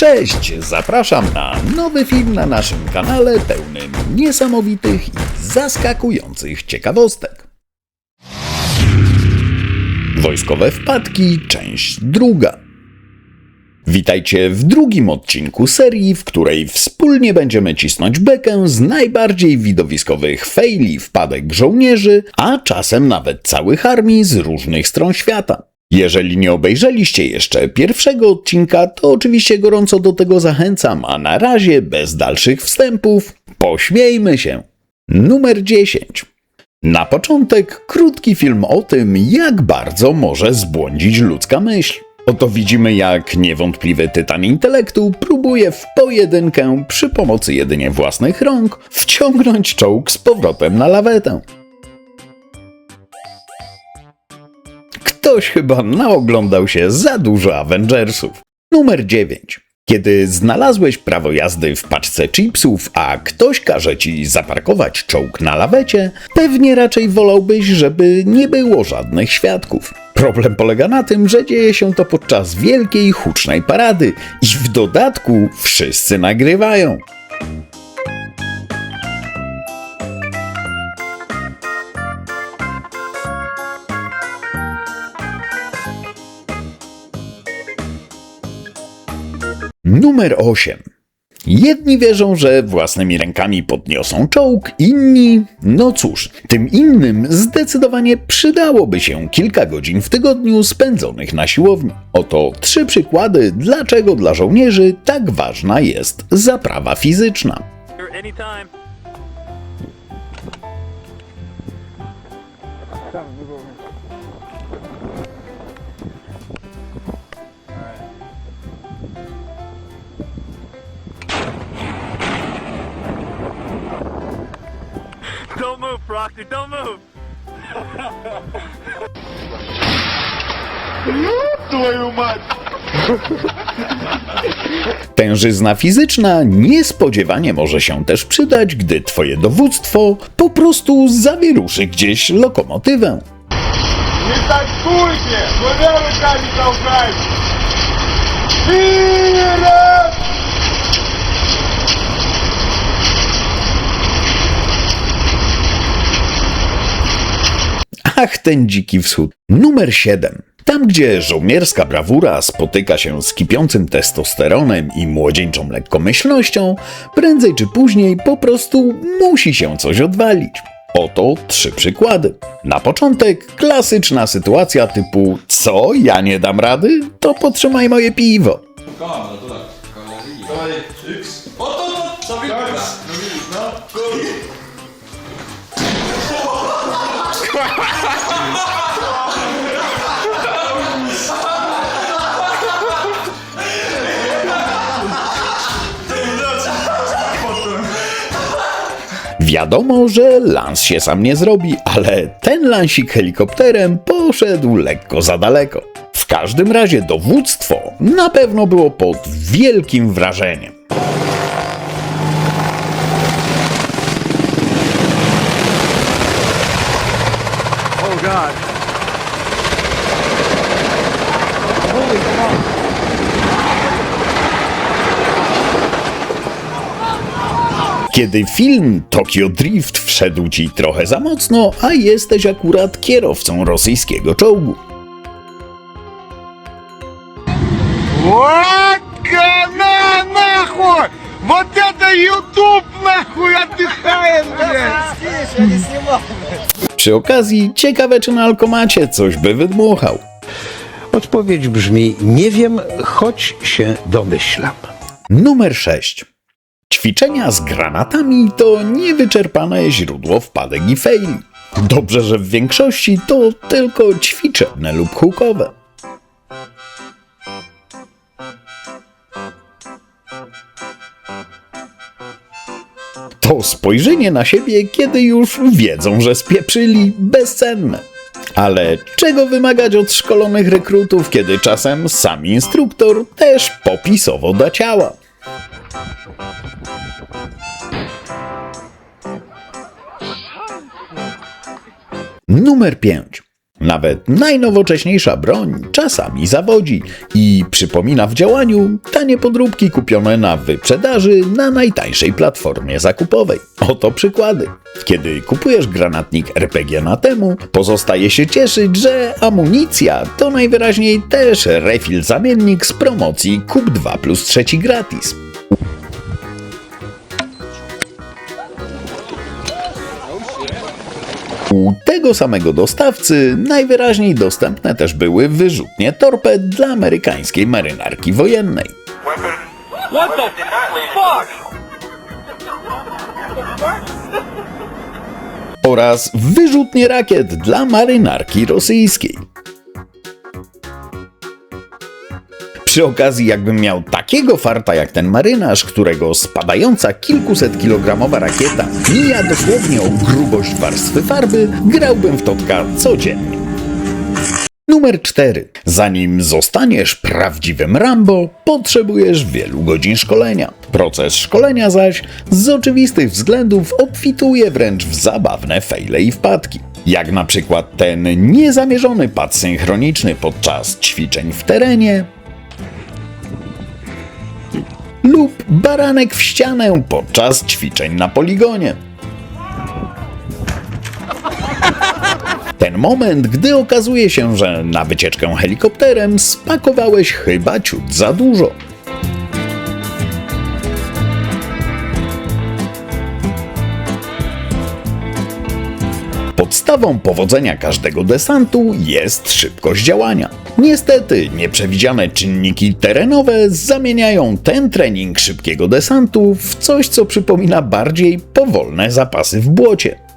Cześć, zapraszam na nowy film na naszym kanale pełnym niesamowitych i zaskakujących ciekawostek. Wojskowe wpadki, część druga. Witajcie w drugim odcinku serii, w której wspólnie będziemy cisnąć bekę z najbardziej widowiskowych faili wpadek żołnierzy, a czasem nawet całych armii z różnych stron świata. Jeżeli nie obejrzeliście jeszcze pierwszego odcinka, to oczywiście gorąco do tego zachęcam, a na razie bez dalszych wstępów pośmiejmy się. Numer 10. Na początek krótki film o tym, jak bardzo może zbłądzić ludzka myśl. Oto widzimy, jak niewątpliwy tytan intelektu próbuje w pojedynkę przy pomocy jedynie własnych rąk wciągnąć czołg z powrotem na lawetę. Ktoś chyba naoglądał się za dużo Avengersów. Numer 9. Kiedy znalazłeś prawo jazdy w paczce chipsów, a ktoś każe ci zaparkować czołg na lawecie, pewnie raczej wolałbyś, żeby nie było żadnych świadków. Problem polega na tym, że dzieje się to podczas wielkiej, hucznej parady i w dodatku wszyscy nagrywają. Numer 8. Jedni wierzą, że własnymi rękami podniosą czołg, inni, no cóż, tym innym zdecydowanie przydałoby się kilka godzin w tygodniu spędzonych na siłowni. Oto trzy przykłady, dlaczego dla żołnierzy tak ważna jest zaprawa fizyczna. move, Proctor, don't move. Твою мать! Tężyzna fizyczna niespodziewanie może się też przydać, gdy twoje dowództwo po prostu zawieruszy gdzieś lokomotywę. Не танцуйте! Двумя руками толкайте! Вперед! Ach, ten dziki wschód. Numer 7. Tam, gdzie żołnierska brawura spotyka się z kipiącym testosteronem i młodzieńczą lekkomyślnością, prędzej czy później po prostu musi się coś odwalić. Oto trzy przykłady. Na początek klasyczna sytuacja typu co, ja nie dam rady? To potrzymaj moje piwo. Tuleb. Davai, üks. oot, oot, oot, saab ikka. no, kolm. Wiadomo, że lans się sam nie zrobi, ale ten lansik helikopterem poszedł lekko za daleko. W każdym razie dowództwo na pewno było pod wielkim wrażeniem. Kiedy film Tokyo Drift wszedł ci trochę za mocno, a jesteś akurat kierowcą rosyjskiego czołgu. Вот на нахуй! Вот это YouTube нахуй отдыхает, блядь! Przy okazji, ciekawe czy na alkomacie coś by wydmuchał. Odpowiedź brzmi: Nie wiem, choć się domyślam. Numer 6. Ćwiczenia z granatami to niewyczerpane źródło wpadek i faili. Dobrze, że w większości to tylko ćwiczebne lub hukowe. To spojrzenie na siebie, kiedy już wiedzą, że spieprzyli, bezcenne. Ale czego wymagać od szkolonych rekrutów, kiedy czasem sam instruktor też popisowo da ciała? Numer 5. Nawet najnowocześniejsza broń czasami zawodzi i przypomina w działaniu tanie podróbki kupione na wyprzedaży na najtańszej platformie zakupowej. Oto przykłady. Kiedy kupujesz granatnik RPG na temu, pozostaje się cieszyć, że amunicja to najwyraźniej też refil zamiennik z promocji Kup 2 plus 3 gratis. U tego samego dostawcy najwyraźniej dostępne też były wyrzutnie torped dla amerykańskiej marynarki wojennej. Oraz wyrzutnie rakiet dla marynarki rosyjskiej. Przy okazji, jakbym miał takiego farta jak ten marynarz, którego spadająca kilkuset kilogramowa rakieta mija dosłownie o grubość warstwy farby, grałbym w Totka codziennie. Numer 4. Zanim zostaniesz prawdziwym Rambo, potrzebujesz wielu godzin szkolenia. Proces szkolenia zaś z oczywistych względów obfituje wręcz w zabawne fejle i wpadki. Jak na przykład ten niezamierzony pad synchroniczny podczas ćwiczeń w terenie, lub baranek w ścianę podczas ćwiczeń na poligonie. Ten moment, gdy okazuje się, że na wycieczkę helikopterem spakowałeś chyba ciut za dużo. Podstawą powodzenia każdego desantu jest szybkość działania. Niestety, nieprzewidziane czynniki terenowe zamieniają ten trening szybkiego desantu w coś, co przypomina bardziej powolne zapasy w błocie.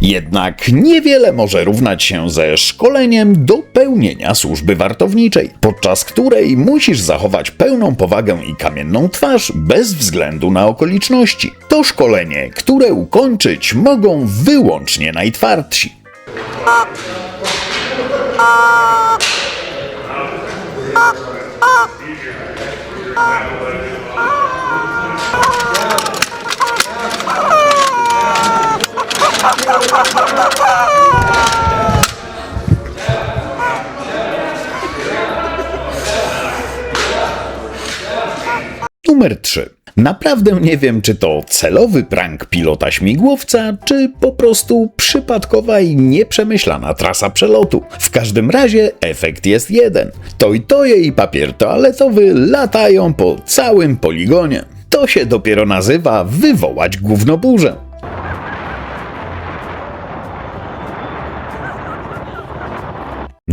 Jednak niewiele może równać się ze szkoleniem do pełnienia służby wartowniczej, podczas której musisz zachować pełną powagę i kamienną twarz bez względu na okoliczności. To szkolenie, które ukończyć mogą wyłącznie najtwardsi. Numer 3. Naprawdę nie wiem, czy to celowy prank pilota śmigłowca, czy po prostu przypadkowa i nieprzemyślana trasa przelotu. W każdym razie efekt jest jeden. To i toje i papier toaletowy latają po całym poligonie. To się dopiero nazywa wywołać gównoburzę.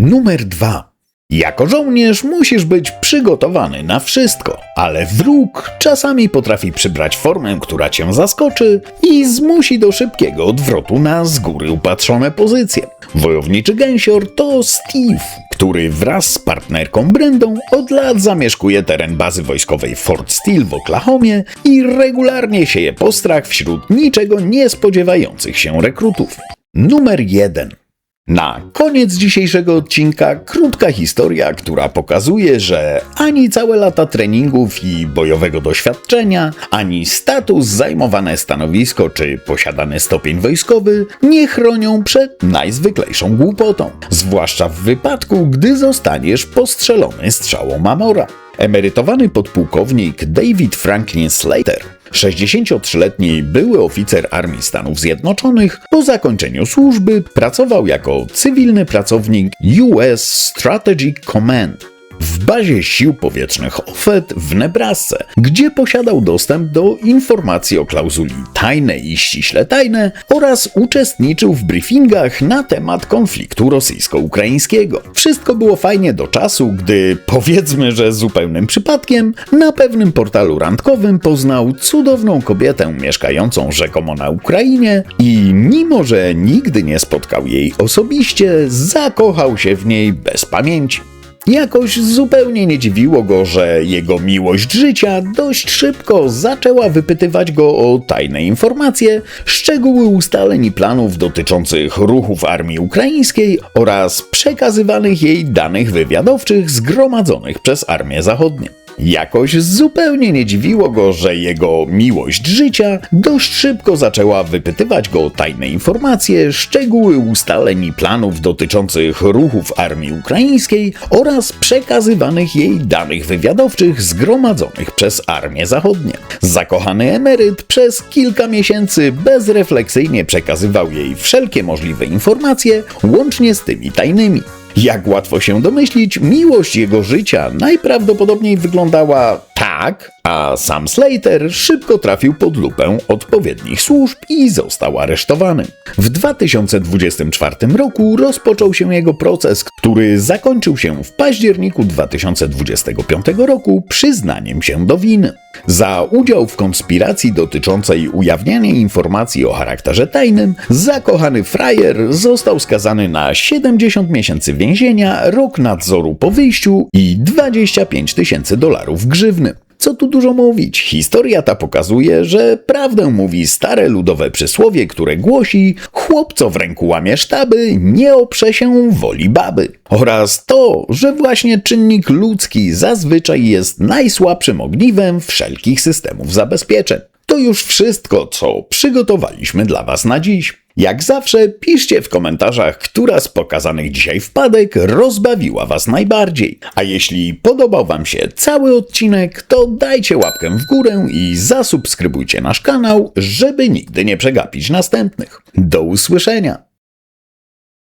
Numer 2. Jako żołnierz musisz być przygotowany na wszystko, ale wróg czasami potrafi przybrać formę, która cię zaskoczy i zmusi do szybkiego odwrotu na z góry upatrzone pozycje. Wojowniczy gęsior to Steve, który wraz z partnerką Brendą od lat zamieszkuje teren bazy wojskowej Fort Steele w Oklahomie i regularnie sieje postrach wśród niczego nie spodziewających się rekrutów. Numer 1. Na koniec dzisiejszego odcinka krótka historia, która pokazuje, że ani całe lata treningów i bojowego doświadczenia, ani status, zajmowane stanowisko czy posiadany stopień wojskowy nie chronią przed najzwyklejszą głupotą. Zwłaszcza w wypadku, gdy zostaniesz postrzelony strzałą Mamora. Emerytowany podpułkownik David Franklin Slater 63-letni były oficer Armii Stanów Zjednoczonych po zakończeniu służby pracował jako cywilny pracownik US Strategic Command. W bazie sił powietrznych OFET w Nebrasce, gdzie posiadał dostęp do informacji o klauzuli tajne i ściśle tajne oraz uczestniczył w briefingach na temat konfliktu rosyjsko-ukraińskiego. Wszystko było fajnie do czasu, gdy powiedzmy, że zupełnym przypadkiem na pewnym portalu randkowym poznał cudowną kobietę mieszkającą rzekomo na Ukrainie i mimo, że nigdy nie spotkał jej osobiście, zakochał się w niej bez pamięci. Jakoś zupełnie nie dziwiło go, że jego miłość życia dość szybko zaczęła wypytywać go o tajne informacje, szczegóły ustaleń i planów dotyczących ruchów armii ukraińskiej oraz przekazywanych jej danych wywiadowczych zgromadzonych przez Armię Zachodnią. Jakoś zupełnie nie dziwiło go, że jego miłość życia dość szybko zaczęła wypytywać go o tajne informacje, szczegóły ustaleń i planów dotyczących ruchów armii ukraińskiej oraz przekazywanych jej danych wywiadowczych zgromadzonych przez Armię Zachodnią. Zakochany emeryt przez kilka miesięcy bezrefleksyjnie przekazywał jej wszelkie możliwe informacje, łącznie z tymi tajnymi. Jak łatwo się domyślić, miłość jego życia najprawdopodobniej wyglądała tak, a sam Slater szybko trafił pod lupę odpowiednich służb i został aresztowany. W 2024 roku rozpoczął się jego proces, który zakończył się w październiku 2025 roku przyznaniem się do winy. Za udział w konspiracji dotyczącej ujawniania informacji o charakterze tajnym, zakochany frajer został skazany na 70 miesięcy więzienia, rok nadzoru po wyjściu i 25 tysięcy dolarów grzywny. Co tu dużo mówić, historia ta pokazuje, że prawdę mówi stare ludowe przysłowie, które głosi chłopco w ręku łamie sztaby, nie oprze się woli baby. Oraz to, że właśnie czynnik ludzki zazwyczaj jest najsłabszym ogniwem wszelkich systemów zabezpieczeń. To już wszystko, co przygotowaliśmy dla Was na dziś. Jak zawsze, piszcie w komentarzach, która z pokazanych dzisiaj wpadek rozbawiła Was najbardziej. A jeśli podobał Wam się cały odcinek, to dajcie łapkę w górę i zasubskrybujcie nasz kanał, żeby nigdy nie przegapić następnych. Do usłyszenia!